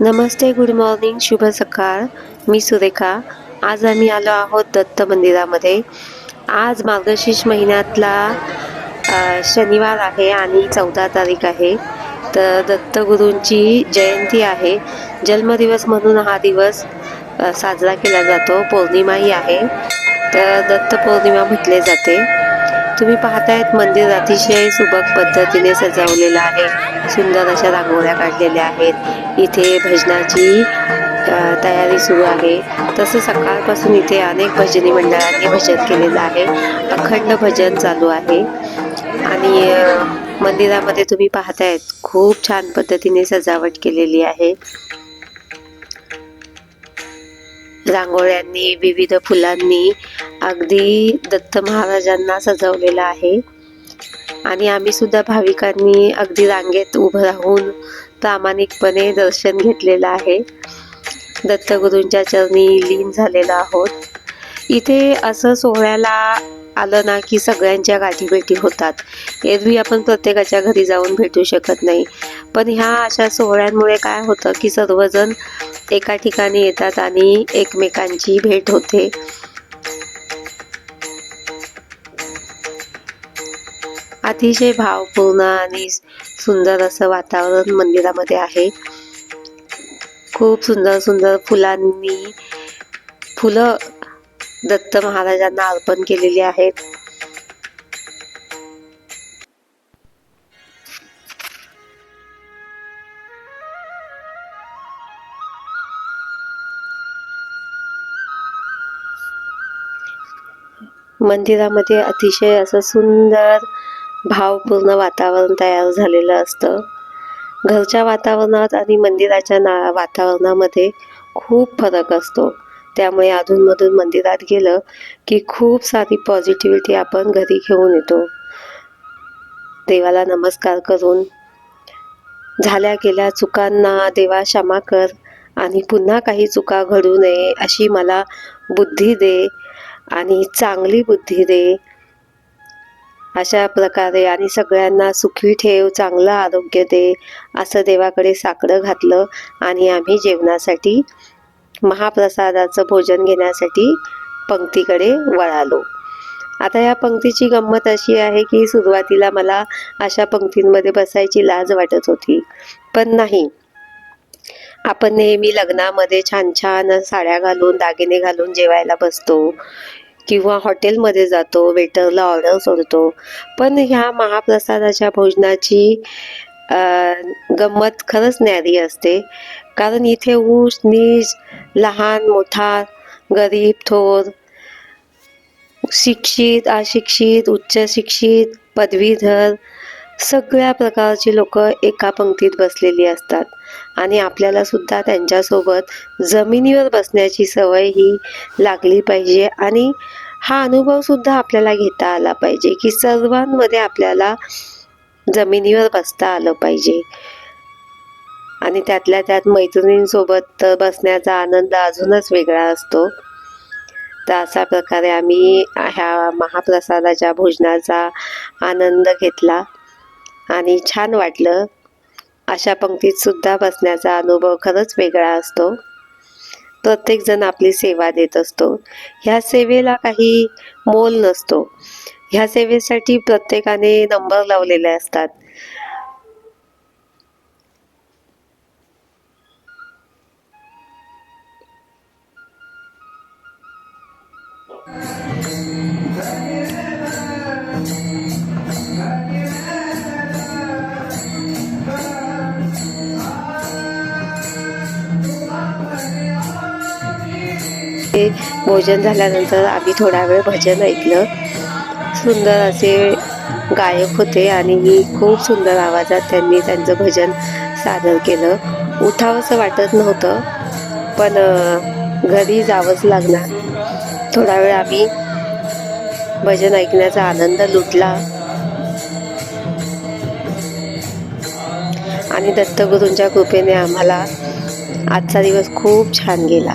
नमस्ते good morning शुभ सकाळ. मी सुरेखा. आज आम्ही आलो आहोत दत्त मंदिरामध्ये. आज मार्गशीर्ष महिन्यातला शनिवार आहे आणि चौदा तारीख आहे. तर दत्तगुरूंची जयंती आहे. जन्मदिवस म्हणून हा दिवस साजरा केला जातो. पौर्णिमाही आहे. तर दत्त पौर्णिमा म्हटले जाते. तुम्ही पाहतायत मंदिर अतिशय सुबक पद्धतीने सजवलेलं आहे. सुंदर अशा रांगोळ्या काढलेल्या आहेत. इथे भजनाची तयारी सुरू आहे. तसं सकाळपासून इथे अनेक भजनी मंडळांनी भजन केलेलं आहे. अखंड भजन चालू आहे. आणि मंदिरामध्ये तुम्ही पाहतायत खूप छान पद्धतीने सजावट केलेली आहे. रांगोळ्यांनी विविध फुलांनी अगदी दत्त महाराजांना सजवलेलं आहे. आणि आम्ही सुद्धा भाविकांनी अगदी रांगेत उभं राहून प्रामाणिकपणे दर्शन घेतलेलं आहे. दत्तगुरूंच्या चरणी लीन झालेलो आहोत. इथे असं सोहळ्याला आलं ना की सगळ्यांच्या गाठीभेटी होतात. एरवी आपण प्रत्येकाच्या घरी जाऊन भेटू शकत नाही. पण ह्या अशा सोहळ्यांमुळे काय होतं की सर्वजण एका ठिकाणी येतात आणि एकमेकांची भेट होते. अतिशय भावपूर्ण आणि सुंदर असं वातावरण मंदिरामध्ये आहे. खूप सुंदर सुंदर फुलांनी फुलं दत्त महाराजांना अर्पण केलेली आहेत. मंदिरामध्ये अतिशय असं सुंदर भावपूर्ण वातावरण तयार झालेलं असतं. घरच्या वातावरणात आणि मंदिराच्या ना वातावरणामध्ये खूप फरक असतो. त्यामुळे अधूनमधून मंदिरात गेलं की खूप सारी पॉझिटिव्हिटी आपण घरी घेऊन येतो. देवाला नमस्कार करून झाल्या गेल्या चुकांना देवा क्षमा कर आणि पुन्हा काही चुका घडू नये अशी मला बुद्धी दे आणि चांगली बुद्धी दे. अशा प्रकारे आणि सगळ्यांना सुखी ठेव चांगलं आरोग्य दे असं देवाकडे साकडं घातलं आणि आम्ही जेवणासाठी महाप्रसादाचं भोजन घेण्यासाठी पंक्तीकडे वळालो. आता या पंक्तीची गंमत अशी आहे की सुरुवातीला मला अशा पंक्तींमध्ये बसायची लाज वाटत होती. पण नाही. आपण नेहमी लग्नामध्ये छान छान साड्या घालून दागिने घालून जेवायला बसतो. किंवा हॉटेलमध्ये जातो वेटरला ऑर्डर सोडतो. पण ह्या महाप्रसादाच्या भोजनाची गंमत खरंच न्यारी असते. कारण इथे ऊस नीज लहान मोठा गरीब थोर शिक्षित अशिक्षित उच्च शिक्षित पदवीधर सगळ्या प्रकारची लोक एका पंक्तीत बसलेली असतात. आणि आपल्याला सुद्धा त्यांच्यासोबत जमिनीवर बसण्याची सवय ही लागली पाहिजे. आणि हा अनुभव सुद्धा आपल्याला घेता आला पाहिजे की सर्वांमध्ये आपल्याला जमिनीवर बसता आलं पाहिजे. आणि त्यातल्या त्यात मैत्रिणींसोबत तर बसण्याचा आनंद अजूनच वेगळा असतो. तर अशा प्रकारे आम्ही ह्या महाप्रसादाच्या भोजनाचा आनंद घेतला आणि छान वाटलं. अशा पंक्तीत सुद्धा बसण्याचा अनुभव खरंच वेगळा असतो. प्रत्येकजण आपली सेवा देत असतो. ह्या सेवेला काही मोल नसतो. ह्या सेवेसाठी प्रत्येकाने नंबर लावलेले असतात. ते भोजन झाल्यानंतर आम्ही थोडा वेळ भजन ऐकलं. सुंदर असे गायक होते आणि खूप सुंदर आवाजात त्यांनी त्यांचं भजन सादर केलं. उठावंसं वाटत नव्हतं पण घरी जावंच लागणार. थोडा वेळ आम्ही भजन ऐकण्याचा आनंद लुटला. आणि दत्तगुरूंच्या कृपेने आम्हाला आजचा दिवस खूप छान गेला.